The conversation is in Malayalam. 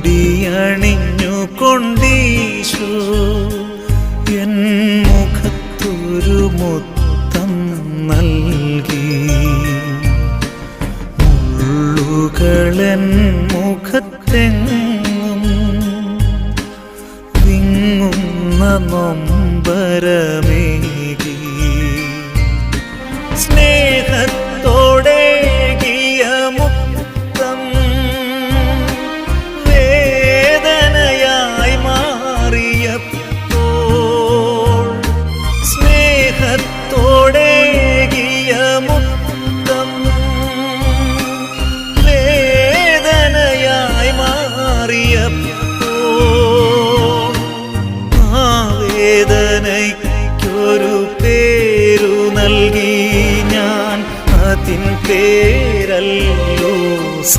മുടിയണിഞ്ഞു കൊണ്ടീശു. എൻ മുഖത്തൊരു മുത്തം നൽകി. മുള്ളുകളൻ മുഖത്തെങ്ങും വിങ്ങുന്ന നൊമ്പരമേകി വേദനയ്ക്കൊരു പേരു നൽകി ഞാൻ. അതിൻ പേരല്ലോ സ